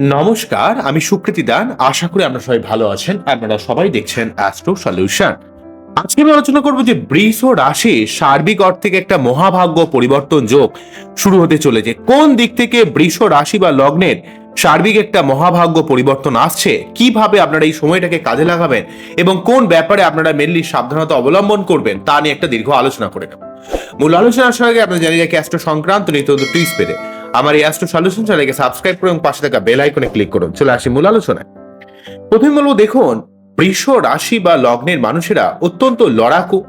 নমস্কার, আমি সুকৃতি দান। আশা করি আপনারা সবাই ভালো আছেন। আপনারা সবাই দেখছেন অ্যাস্ট্রো সলিউশন আজকে আমি আলোচনা করব যে বৃষ রাশি সার্বিক অর্থে একটা মহাভাগ্য পরিবর্তন যোগ শুরু হতে চলেছে। কোন দিক থেকে বৃষ রাশি বা লগ্নের সার্বিক একটা মহাভাগ্য পরিবর্তন আসছে? কীভাবে আপনারা এই সময়টাকে কাজে লাগাবেন? এবং কোন ব্যাপারে আপনারা মেনলি সাবধানতা অবলম্বন করবেন? তা নিয়ে একটা দীর্ঘ আলোচনা করে নেব। মূল আলোচনা আসার আগে আপনারা জানি রাখি অ্যাস্ট্রো সংক্রান্ত নিত্য টিপস পেতে। আমার এই অ্যাস্ট্রো সলিউশন চ্যানেলকে সাবস্ক্রাইব করুন, পাশে থাকা বেল আইকনে ক্লিক করুন। চলে আসি মূল আলোচনায়। প্রথমে বলব, দেখুন, বৃষ রাশি বা লগ্নের মানুষেরা অত্যন্ত লড়াকু,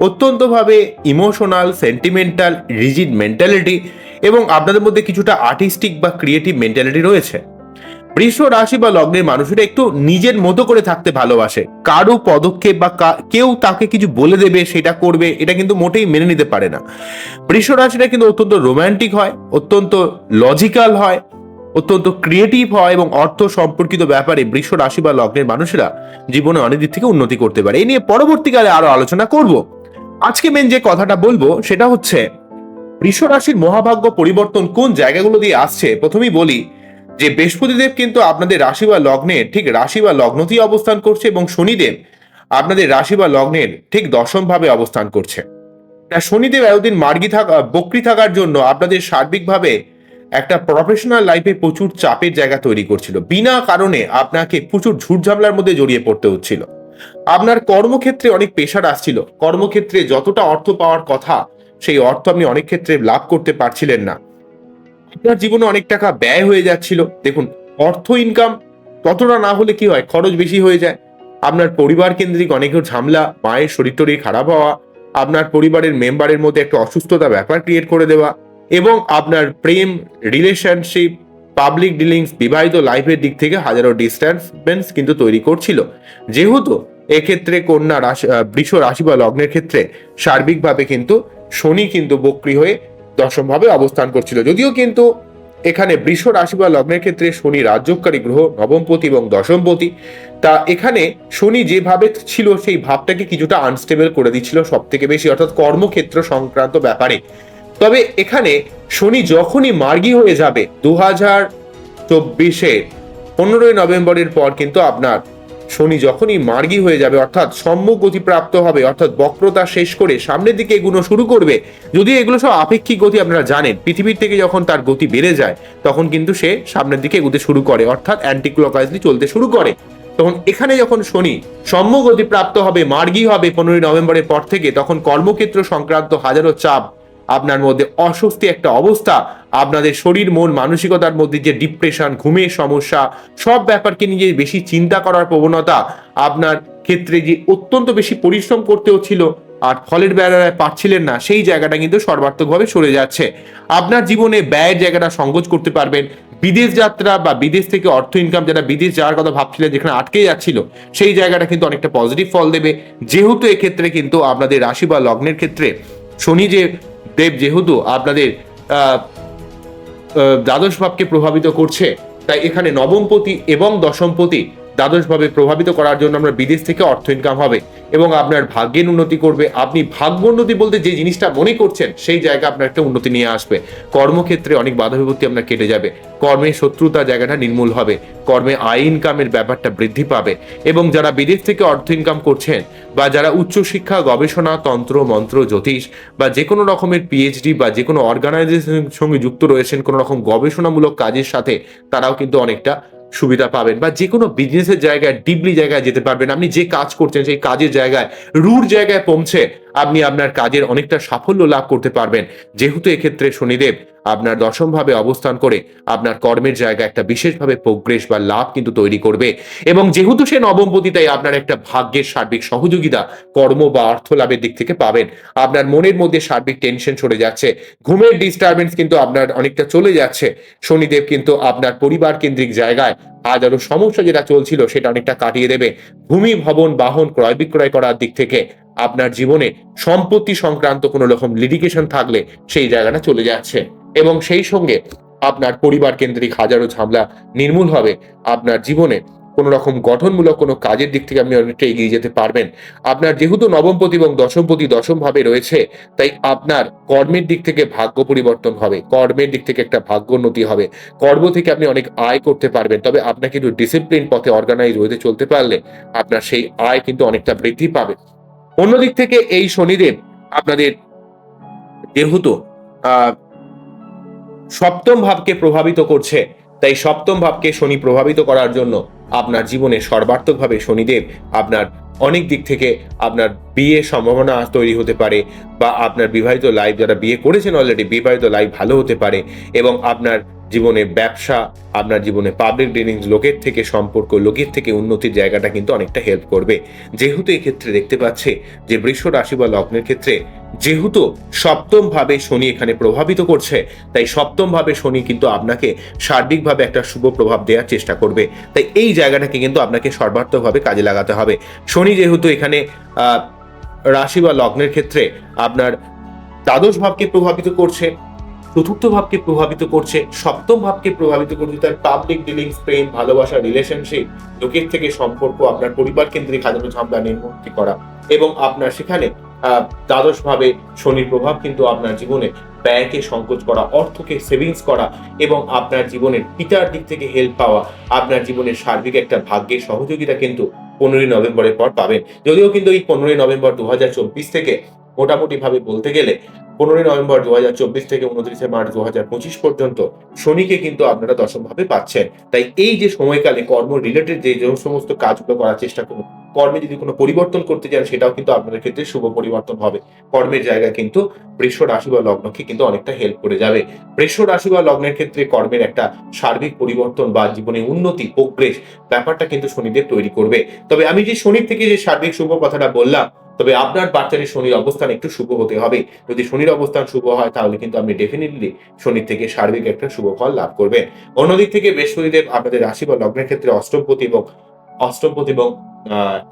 অত্যন্তভাবে ইমোশনাল সেন্টিমেন্টাল রিজিড মেন্টালিটি এবং আপনাদের মধ্যে কিছুটা আর্টিস্টিক বা ক্রিয়েটিভ মেন্টালিটি রয়েছে। বৃষ রাশি বা লগ্নের মানুষেরা একটু নিজের মতো করে থাকতে ভালোবাসে। কারও পদক্ষেপ বা কেউ তাকে কিছু বলে দেবে, সেটা করবে, এটা কিন্তু মোটেই মেনে নিতে পারে না। বৃষ রাশিটা কিন্তু অত্যন্ত রোমান্টিক হয়, অত্যন্ত লজিক্যাল হয়, অত্যন্ত ক্রিয়েটিভ হয় এবং অর্থ সম্পর্কিত ব্যাপারে বৃষ রাশি বা লগ্নের মানুষেরা জীবনে অনেক দিক থেকে উন্নতি করতে পারে। এই নিয়ে পরবর্তীকালে আরও আলোচনা করব। আজকে মেন যে কথাটা বলব, সেটা হচ্ছে, বৃষ রাশির মহাভাগ্য পরিবর্তন কোন জায়গাগুলো দিয়ে আসছে? প্রথমেই বলি যে বৃহস্পতিদেব কিন্তু আপনাদের রাশি বা লগ্নের ঠিক রাশি বা লগ্নতেই অবস্থান করছে এবং শনিদেব আপনাদের রাশি বা লগ্নের ঠিক দশম ভাবে অবস্থান করছে। তা শনিদেব এতদিন মার্গী থাকা বক্রি থাকার জন্য আপনাদের সার্বিকভাবে একটা প্রফেশনাল লাইফে প্রচুর চাপের জায়গা তৈরি করছিল। বিনা কারণে আপনাকে প্রচুর ঝুটঝামলার মধ্যে জড়িয়ে পড়তে হচ্ছিল। আপনার কর্মক্ষেত্রে অনেক পেশার আসছিল। কর্মক্ষেত্রে যতটা অর্থ পাওয়ার কথা, সেই অর্থ আপনি অনেক ক্ষেত্রে লাভ করতে পারছিলেন না। আপনার জীবনে অনেক টাকা ব্যয় হয়ে যাচ্ছিল। দেখুন, অর্থ ইনকাম ততটা না হলে কি হয়? খরচ বেশি হয়ে যায়। আপনার পরিবার কেন্দ্রিক অনেক ঝামেলা, মায়ের শরীর টরীর খারাপ হওয়া, আপনার পরিবারের মেম্বারের মধ্যে একটা অসুস্থতা ব্যাপার ক্রিয়েট করে দেওয়া এবং আপনার প্রেম রিলেশনশিপ পাবলিক ডিলিংস বিবাহিত লাইফের দিক থেকে হাজারো ডিস্ট্যান্সমেন্টস কিন্তু তৈরি করছিল। যেহেতু এক্ষেত্রে কন্যা রাশি বৃষ রাশি বা লগ্নের ক্ষেত্রে সার্বিকভাবে কিন্তু শনি কিন্তু বক্রি হয়ে দশমভাবে অবস্থান করছিল। যদিও কিন্তু এখানে বৃষ রাশি বা লগ্নের ক্ষেত্রে শনি রাজ্যকারী গ্রহ, নবমপতি এবং দশমপতি। তা এখানে শনি যেভাবে ছিল সেই ভাবটাকে কিছুটা আনস্টেবল করে দিচ্ছিল সব থেকে বেশি, অর্থাৎ কর্মক্ষেত্র সংক্রান্ত ব্যাপারে। তবে এখানে শনি যখনই মার্গী হয়ে যাবে দু হাজার চব্বিশে পনেরোই নভেম্বরের পর কিন্তু আপনার শনি যখনই মার্গী হয়ে যাবে, অর্থাৎ সম্মুখ গতিপ্রাপ্ত হবে, অর্থাৎ বক্রতা শেষ করে সামনের দিকে এগুলো শুরু করবে যদি এগুলো সব আপেক্ষিক গতি আপনারা জানেন, পৃথিবীর থেকে যখন তার গতি বেড়ে যায়, তখন কিন্তু সে সামনের দিকে এগুতে শুরু করে, অর্থাৎ অ্যান্টিক্লকাইজলি চলতে শুরু করে। তখন এখানে যখন শনি সম্মগতি প্রাপ্ত হবে, মার্গী হবে পনেরোই নভেম্বরের পর থেকে, তখন কর্মক্ষেত্র সংক্রান্ত হাজারো চাপ আপনার মধ্যে অস্বস্তি একটা অবস্থা, আপনাদের শরীর, মন, মানসিকতার মধ্যে যে ডিপ্রেশন ঘুমের সমস্যা, সব ব্যাপারকে নিয়ে বেশি চিন্তা করার প্রবণতা, আপনার ক্ষেত্রে যে অত্যন্ত বেশি পরিশ্রম করতে হচ্ছিল আর ফলের বেলায় পাচ্ছিলেন না, সেই জায়গাটা কিন্তু সর্বাত্মকভাবে সরে যাচ্ছে। আপনার জীবনে ব্যয়ের জায়গাটা সংকোচ করতে পারবেন। বিদেশ যাত্রা বা বিদেশ থেকে অর্থ ইনকাম যারা বিদেশ যাওয়ার কথা ভাবছিলেন, যেখানে আটকে যাচ্ছিল, সেই জায়গাটা কিন্তু অনেকটা পজিটিভ ফল দেবে। যেহেতু এক্ষেত্রে কিন্তু আপনাদের রাশি বা লগ্নের ক্ষেত্রে শনি যে দেব যেহেতু আপনাদের দ্বাদশ ভাবকে প্রভাবিত করছে, তাই এখানে নবমপতি এবং দশমপতি দ্বাদশভাবে প্রভাবিত করার জন্য আমরা বিদেশ থেকে অর্থ ইনকাম হবে। এবং আপনার ভাগ্যের উন্নতি করবে। আপনি ভাগ্য উন্নতি বলতে যে জিনিসটা মনে করছেন, সেই জায়গা আপনার একটা উন্নতি নিয়ে আসবে। কর্মক্ষেত্রে অনেক বাধা বিপত্তি আপনার কেটে যাবে। কর্মে শত্রুতা জায়গাটা নির্মূল হবে। কর্মে আয় ইনকামের ব্যাপারটা বৃদ্ধি পাবে। এবং যারা বিদেশ থেকে অর্থ ইনকাম করছেন বা যারা উচ্চশিক্ষা গবেষণা, তন্ত্র, মন্ত্র, জ্যোতিষ বা যে কোনো রকমের পিএইচডি বা যে কোনো অর্গানাইজেশনের সঙ্গে যুক্ত রয়েছেন কোনো রকম গবেষণামূলক কাজের সাথে, তারাও কিন্তু অনেকটা সুবিধা পাবেন বা যে কোনো বিজনেসের জায়গায় ডিপলি জায়গায় যেতে পারবেন। আপনি যে কাজ করছেন, সেই কাজের জায়গায় রুট জায়গায় পৌঁছে আপনি আপনার কাজের অনেকটা সাফল্য লাভ করতে পারবেন। যেহেতু এক্ষেত্রে শনিদেব আপনার দশমভাবে অবস্থান করে আপনার কর্মের জায়গা একটা বিশেষভাবে প্রোগ্রেস বা লাভ কিন্তু তৈরি করবে। এবং যেহেতু সে নবমপতি তাই আপনার একটা ভাগ্যের সার্বিক সহযোগিতা, কর্ম বা অর্থ লাভের দিক থেকে পাবেন। আপনার মনের মধ্যে সার্বিক টেনশন সরে যাচ্ছে। ঘুমের ডিস্টারবেন্স কিন্তু আপনার অনেকটা চলে যাচ্ছে। শনিদেব কিন্তু আপনার পরিবার কেন্দ্রিক জায়গায় হাজারো সমস্যা যেটা চলছিল সেটা অনেকটা কাটিয়ে দেবে। ভূমি, ভবন, বাহন ক্রয় বিক্রয় করার দিক থেকে আপনার জীবনে সম্পত্তি সংক্রান্ত কোনো রকম লিডিকেশন থাকলে সেই জায়গাটা চলে যাচ্ছে। এবং সেই সঙ্গে আপনার পরিবার কেন্দ্রিক হাজারো ঝামেলা নির্মূল হবে। আপনার জীবনে কোনো রকম গঠনমূলক কোনো কাজের দিক থেকে আপনি অনেকটা এগিয়ে যেতে পারবেন। আপনার যেহেতু নবমপতি এবং দশমপতি দশম ভাবে রয়েছে, তাই আপনার কর্মের দিক থেকে ভাগ্য পরিবর্তন হবে। কর্মের দিক থেকে একটা ভাগ্যোন্নতি হবে। কর্ম থেকে আপনি অনেক আয় করতে পারবেন, তবে আপনাকে একটু ডিসিপ্লিন পথে অর্গানাইজ হতে চলতে পারলে আপনার সেই আয় কিন্তু অনেকটা বৃদ্ধি পাবে। অন্যদিক থেকে এই শনিদেব আপনাদের যেহেতু সপ্তম ভাবকে প্রভাবিত করছে। তাই সপ্তম ভাবকে শনি প্রভাবিত করার জন্য আপনার জীবনে সর্বার্থকভাবে শনিদেব আপনার অনেক দিক থেকে আপনার বিয়ে সম্ভাবনা তৈরি হতে পারে বা আপনার বিবাহিত লাইফ যারা বিয়ে করেছেন অলরেডি বিবাহিত লাইফ ভালো হতে পারে এবং আপনার জীবনে ব্যবসা, আপনার জীবনে পাবলিক ডিলিংস লোকের থেকে সম্পর্ক, লোকের থেকে উন্নতির জায়গাটা কিন্তু অনেকটা হেল্প করবে। যেহেতু এই ক্ষেত্রে দেখতে পাচ্ছে যে বৃষ রাশি বা লগ্নের ক্ষেত্রে যেহেতু সপ্তম ভাবে শনি এখানে প্রভাবিত করছে, তাই সপ্তম ভাবে শনি কিন্তু আপনাকে সার্বিকভাবে একটা শুভ প্রভাব দেওয়ার চেষ্টা করবে। তাই এই জায়গাটাকে কিন্তু আপনাকে সর্বার্থকভাবে কাজে লাগাতে হবে। শনি যেহেতু এখানে রাশি বা লগ্নের ক্ষেত্রে আপনার দ্বাদশ ভাবকে প্রভাবিত করছে চতুর্থ ভাবকে প্রভাবিত করছে, সপ্তম ভাবকে প্রভাবিত করছে তার পাবলিক ডিলিংস প্রেম, ভালোবাসা রিলেশনশিপ লোকের থেকে সম্পর্ক, আপনার পরিবার কেন্দ্রিক হাজারো ঝামেলা নির্মূর্তি করা এবং আপনার সেখানে দ্বাদশ শনির প্রভাব কিন্তু আপনার জীবনে ব্যয়কে সংকোচ করা, অর্থকে সেভিংস করা এবং আপনার জীবনের পিতার দিক থেকে হেল্প পাওয়া, আপনার জীবনের সার্বিক একটা ভাগ্যের সহযোগিতা কিন্তু পনেরোই নভেম্বরের পর পাবেন। যদিও কিন্তু এই পনেরোই নভেম্বর দু হাজার চব্বিশ থেকে মোটামুটি ভাবে বলতে গেলে পনেরোই নভেম্বর দু হাজার চব্বিশ থেকে উনত্রিশে মার্চ দু হাজার পঁচিশ পর্যন্ত শনিকে কিন্তু আপনারা দশম ভাবে পাচ্ছেন। তাই এই যে সময়কালে কর্ম রিলেটেড যে সমস্ত কাজগুলো করার চেষ্টা করুন, কর্মে যদি কোনো পরিবর্তন করতে চান সেটাও কিন্তু আপনাদের ক্ষেত্রে শুভ পরিবর্তন হবে। কর্মের জায়গায় কিন্তু বৃষ রাশি বা লগ্নকে কিন্তু অনেকটা হেল্প করে যাবে। বৃষ রাশি বা লগ্নের ক্ষেত্রে কর্মের একটা সার্বিক পরিবর্তন বা জীবনে উন্নতি প্রোগ্রেস ব্যাপারটা কিন্তু শনিদেব তৈরি করবে। তবে আমি যে শনির থেকে যে সার্বিক শুভ কথাটা বললাম তবে আপনার বাচ্চাদের শনির অবস্থান একটু শুভ হতে হবে। যদি শনির অবস্থান শুভ হয়, তাহলে কিন্তু আপনি ডেফিনেটলি শনির থেকে সার্বিক একটা শুভ ফল লাভ করবেন। অন্যদিক থেকে বৃহস্পতিদেব আপনাদের রাশি বা লগ্নের ক্ষেত্রে অষ্টমপতি এবং অষ্টমপতি এবং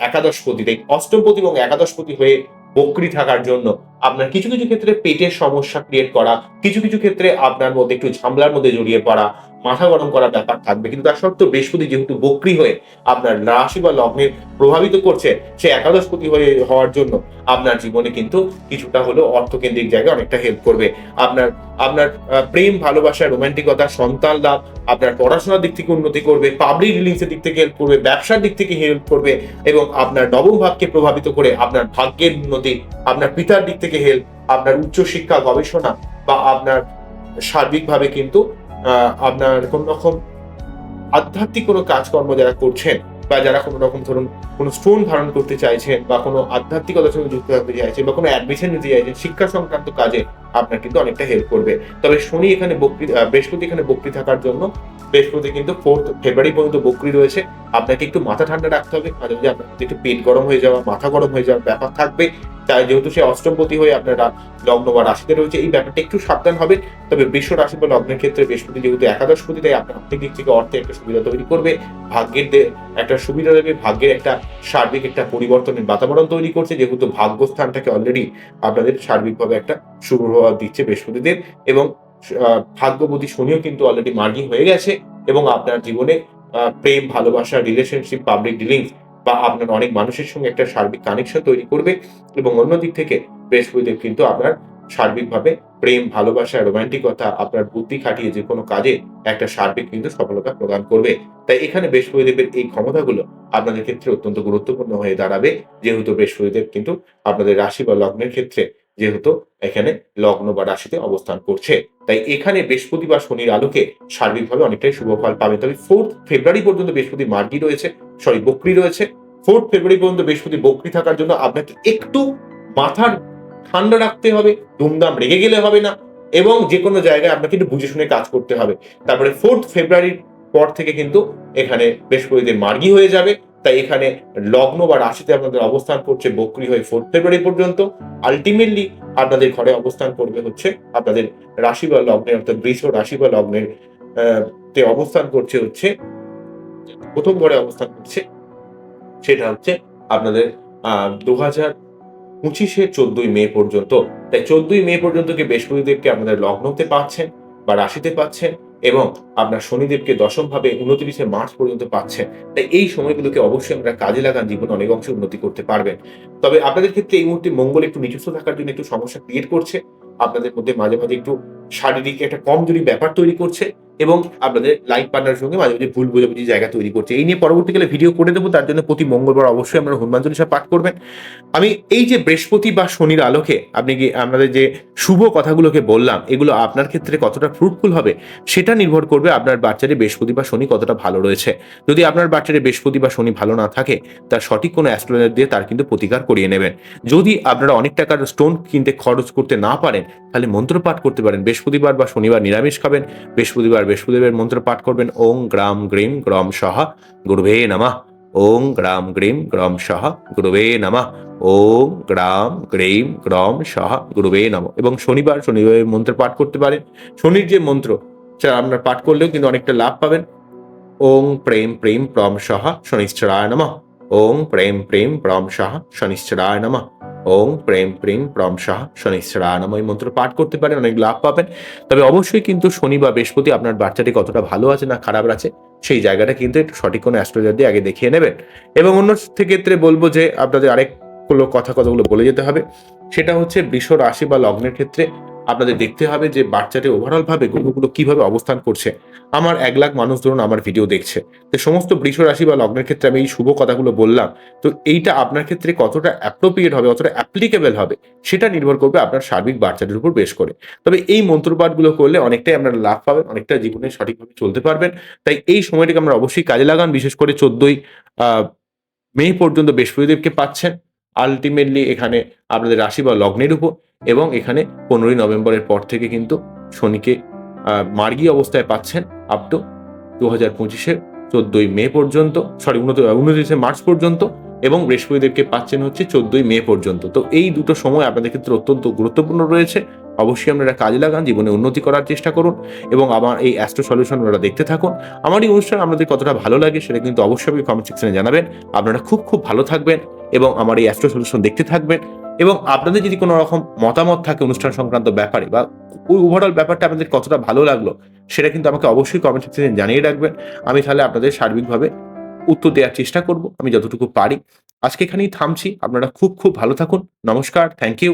একাদশপতি তাই অষ্টমপতি এবং একাদশপতি হয়ে বকরি থাকার জন্য আপনার কিছু কিছু ক্ষেত্রে পেটের সমস্যা ক্রিয়েট করা, কিছু কিছু ক্ষেত্রে আপনার মধ্যে একটু ঝামলার মধ্যে জড়িয়ে পড়া, মাথা গরম করার ব্যাপার থাকবে। কিন্তু তার সত্ত্বেও বৃহস্পতি যেহেতু বক্রি হয়ে আপনার রাশি বা লগ্নের প্রভাবিত করছে, সে একাদশপতি হয়ে হওয়ার জন্য আপনার জীবনে কিন্তু কিছুটা হলেও অর্থকেন্দ্রিক জায়গায় অনেকটা হেল্প করবে। আপনার আপনার প্রেম, ভালোবাসা রোমান্টিকতা সন্তান লাভ আপনার পড়াশোনার দিক থেকে উন্নতি করবে পাবলিক রিলিংসের দিক থেকে হেল্প করবে, ব্যবসার দিক থেকে হেল্প করবে এবং আপনার নবম ভাবকে প্রভাবিত করে আপনার ভাগ্যের উন্নতি, আপনার পিতার দিক থেকে হেল্প আপনার উচ্চশিক্ষা গবেষণা বা আপনার সার্বিকভাবে কিন্তু আপনার কোন রকম আধ্যাত্মিক কোনো কাজকর্ম যারা করছেন বা যারা কোনো রকম ধরুন কোনো স্টোন ধারণ করতে চাইছেন বা কোনো আধ্যাত্মিকতার সঙ্গে যুক্ত থাকতে চাইছেন বা কোনো অ্যাডমিশন নিতে চাইছেন, শিক্ষা সংক্রান্ত কাজে আপনার কিন্তু অনেকটা হেল্প করবে। তবে শনি এখানে বক্রি বৃহস্পতি এখানে বক্রি থাকার জন্য, বৃহস্পতি কিন্তু ফোর্থ ফেব্রুয়ারি পর্যন্ত বক্রি রয়েছে। আপনাকে একটু মাথা ঠান্ডা রাখতে হবে মাঝে মাঝে আপনার একটু পেট গরম হয়ে যাওয়া, মাথা গরম হয়ে যাওয়ার ব্যাপার থাকবে, তাই যেহেতু সে অষ্টমপতি হয়ে আপনার লগ্ন বা রাশিতে রয়েছে, এই ব্যাপারটা একটু সাবধান হবে তবে বিশ্ব রাশি বা লগ্নের ক্ষেত্রে বৃহস্পতি যেহেতু একাদশ একাদশপতি তাই আপনার আর্থিক দিক থেকে অর্থে একটা সুবিধা তৈরি করবে, ভাগ্যের একটা সুবিধা দেবে, ভাগ্যের একটা সার্বিক একটা পরিবর্তনের বাতাবরণ তৈরি করছে, যেহেতু ভাগ্যস্থানটাকে অলরেডি আপনাদের সার্বিকভাবে একটা শুভ প্রভাব দিচ্ছে বৃহস্পতিদের এবং ভাগ্যবতী শনিও কিন্তু অলরেডি মার্গিং হয়ে গেছে এবং আপনার জীবনে প্রেম, ভালোবাসা রিলেশনশিপ পাবলিক ডিলিংস বা আপনার অনেক মানুষের সঙ্গে একটা সার্বিক কানেকশন তৈরি করবে এবং অন্যদিক থেকে বৃহস্পতিদেব কিন্তু আপনার সার্বিকভাবে প্রেম, ভালোবাসা রোমান্টিকতা আপনার বুদ্ধি খাটিয়ে যে কোনো কাজে একটা সার্বিক কিন্তু সফলতা প্রদান করবে। তাই এখানে বৃহস্পতিদেবের এই ক্ষমতাগুলো আপনাদের ক্ষেত্রে অত্যন্ত গুরুত্বপূর্ণ হয়ে দাঁড়াবে। যেহেতু বৃহস্পতিদেব কিন্তু আপনাদের রাশি বা লগ্নের ক্ষেত্রে যেহেতু এখানে লগ্ন বা রাশিতে অবস্থান করছে। তাই এখানে বৃহস্পতি বা শনির আলোকে সার্বিকভাবে অনেকটাই শুভ ফল পাবে তবে ফোর্থ ফেব্রুয়ারি পর্যন্ত বৃহস্পতি মার্গি রয়েছে সরি বকরি রয়েছে। ফোর্থ ফেব্রুয়ারি পর্যন্ত বৃহস্পতি বকরি থাকার জন্য আপনাকে একটু মাথার ঠান্ডা রাখতে হবে দুমদাম রেগে গেলে হবে না, এবং যে কোনো জায়গায় আপনাকে একটু বুঝে শুনে কাজ করতে হবে। তারপরে ফোর্থ ফেব্রুয়ারির পর থেকে কিন্তু এখানে বৃহস্পতিদের মার্গি হয়ে যাবে। তাই এখানে লগ্ন বা রাশিতে আপনাদের অবস্থান করছে বক্রি হয়ে ফোর্থ ফেব্রুয়ারি পর্যন্ত। আলটিমেটলি আপনাদের ঘরে অবস্থান করবে হচ্ছে আপনাদের রাশি বা লগ্নের, অর্থাৎ বৃষ রাশি বা লগ্নের তে অবস্থান করছে হচ্ছে, প্রথম ঘরে অবস্থান করছে সেটা হচ্ছে আপনাদের দু হাজার পঁচিশে চোদ্দই মে পর্যন্ত। তাই চোদ্দই মে পর্যন্ত কি বৃহস্পতিদেবকে আপনাদের লগ্নতে পাচ্ছেন বা রাশিতে পাচ্ছেন? এবং আপনার শনিদেবকে দশমভাবে উনত্রিশে মার্চ পর্যন্ত পাচ্ছেন তাই এই সময়গুলোকে অবশ্যই আমরা কাজে লাগান, জীবনে অনেক অংশে উন্নতি করতে পারবেন। তবে আপনাদের ক্ষেত্রে এই মুহূর্তে মঙ্গল একটু নিজস্ব থাকার জন্য একটু সমস্যা ক্রিয়েট করছে। আপনাদের মধ্যে মাঝে মাঝে একটু শারীরিক একটা কমজোরি ব্যাপার তৈরি করছে এবং আপনাদের লাইফ পার্টনারের সঙ্গে মাঝে মাঝে ভুল বোঝাবুঝি জায়গা তৈরি করছে। এই নিয়ে পরবর্তীকালে ভিডিও করে দেবো, তার জন্য প্রতি মঙ্গলবার অবশ্যই আপনারা হনুমান চল্লিশা পাঠ করবেন। আমি এই যে বৃহস্পতি বা শনির আলোকে আপনি কি আপনাদের যে শুভ কথাগুলোকে বললাম, এগুলো আপনার ক্ষেত্রে কতটা ফ্রুটফুল হবে সেটা নির্ভর করবে আপনার বাচ্চারে বৃহস্পতি বা শনি কতটা ভালো রয়েছে। যদি আপনার বাচ্চারে বৃহস্পতি বা শনি ভালো না থাকে, তার সঠিক কোনো অ্যাস্ট্রোলজার দিয়ে তার কিন্তু প্রতিকার করিয়ে নেবেন। যদি আপনারা অনেক টাকার স্টোন কিনতে খরচ করতে না পারেন, তাহলে মন্ত্র পাঠ করতে পারেন। বৃহস্পতিবার বা শনিবার নিরামিষ খাবেন। বৃহস্পতিবার বৃহস্পতিবার মন্ত্র পাঠ করবেন, ওং গ্রাম গ্রীম গ্রম সহ গুরুভে নমঃ। ওং গ্রাম গ্রীম গ্রম সহ গুরুভে নমঃ। ওং গ্রাম গ্রীম গ্রম সহ গুরুবে নম। এবং শনিবার শনিবারের মন্ত্র পাঠ করতে পারেন। শনির যে মন্ত্র সেটা আপনার পাঠ করলেও কিন্তু অনেকটা লাভ পাবেন। ওং প্রেম প্রেম প্রম সহ শনিশ্চরায় নম। ওং প্রেম প্রেম প্রম সহ শনিশ্চরায় নম। ওং প্রেম প্রেম প্রম শাহ। শনিশ্রা নম এই মন্ত্র পাঠ করতে পারেন, অনেক লাভ পাবেন। তবে অবশ্যই কিন্তু শনি বা বৃহস্পতি আপনার বাচ্চাটি কতটা ভালো আছে না খারাপ আছে, সেই জায়গাটা কিন্তু একটু সঠিক কোনো অ্যাস্ট্রোলজার দিয়ে আগে দেখিয়ে নেবেন। এবং অন্য ক্ষেত্রে বলব যে আপনাদের আরেকগুলো কথা কথাগুলো বলে যেতে হবে, সেটা হচ্ছে বৃষ রাশি বা লগ্নের ক্ষেত্রে আপনাদের দেখতে হবে যে বাচ্চাটি ওভারঅল ভাবে গ্রহগুলো কীভাবে অবস্থান করছে। আমার এক লাখ মানুষ ধরুন আমার ভিডিও দেখছে। তো সমস্ত বৃষ রাশি বা লগ্নের ক্ষেত্রে আমি এই শুভ কথাগুলো বললাম। তো এইটা আপনার ক্ষেত্রে কতটা অ্যাপ্রোপ্রিয়েট হবে, কতটা অ্যাপ্লিকেবল হবে, সেটা নির্ভর করবে আপনার সার্বিক বাচ্চাটির উপর বেশ করে। তবে এই মন্ত্রপাঠগুলো করলে অনেকটাই আপনারা লাভ পাবেন, অনেকটা জীবনে সঠিকভাবে চলতে পারবেন। তাই এই সময়টিকে আমরা অবশ্যই কাজে লাগান, বিশেষ করে চোদ্দই মে পর্যন্ত বৃহস্পতিদেবকে পাচ্ছেন। আলটিমেটলি এখানে আপনাদের রাশি বা লগ্নের উপর। এবং এখানে পনেরোই নভেম্বরের পর থেকে কিন্তু শনিকে মার্গী অবস্থায় পাচ্ছেন আপ টু দু হাজার পঁচিশের চোদ্দই মে পর্যন্ত সরি উনত্রিশে মার্চ পর্যন্ত এবং বৃহস্পতিদেবকে পাচ্ছেন হচ্ছে চোদ্দই মে পর্যন্ত। তো এই দুটো সময় আপনাদের ক্ষেত্রে অত্যন্ত গুরুত্বপূর্ণ রয়েছে। অবশ্যই আপনারা কাজে লাগান, জীবনে উন্নতি করার চেষ্টা করুন এবং আমার এই অ্যাস্ট্রো সলিউশন আপনারা দেখতে থাকুন। আমার এই অনুষ্ঠান আপনাদের কতটা ভালো লাগে সেটা কিন্তু অবশ্যই কমেন্ট সেকশনে জানাবেন। আপনারা খুব খুব ভালো থাকবেন এবং আমার এই অ্যাস্ট্রো সলিউশন দেখতে থাকবেন। এবং আপনাদের যদি কোনো রকম মতামত থাকে অনুষ্ঠান সংক্রান্ত ব্যাপারে বা ওই ওভারঅল ব্যাপারটা আপনাদের কতটা ভালো লাগল, সেটা কিন্তু আমাকে অবশ্যই কমেন্ট সেকশনে জানিয়ে রাখবেন। আমি তাহলে আপনাদের সার্বিকভাবে উত্তর দেওয়ার চেষ্টা করব। আমি যতটুকু পারি। আজকে এখানেই থামছি। আপনারা খুব খুব ভালো থাকুন। নমস্কার। Thank you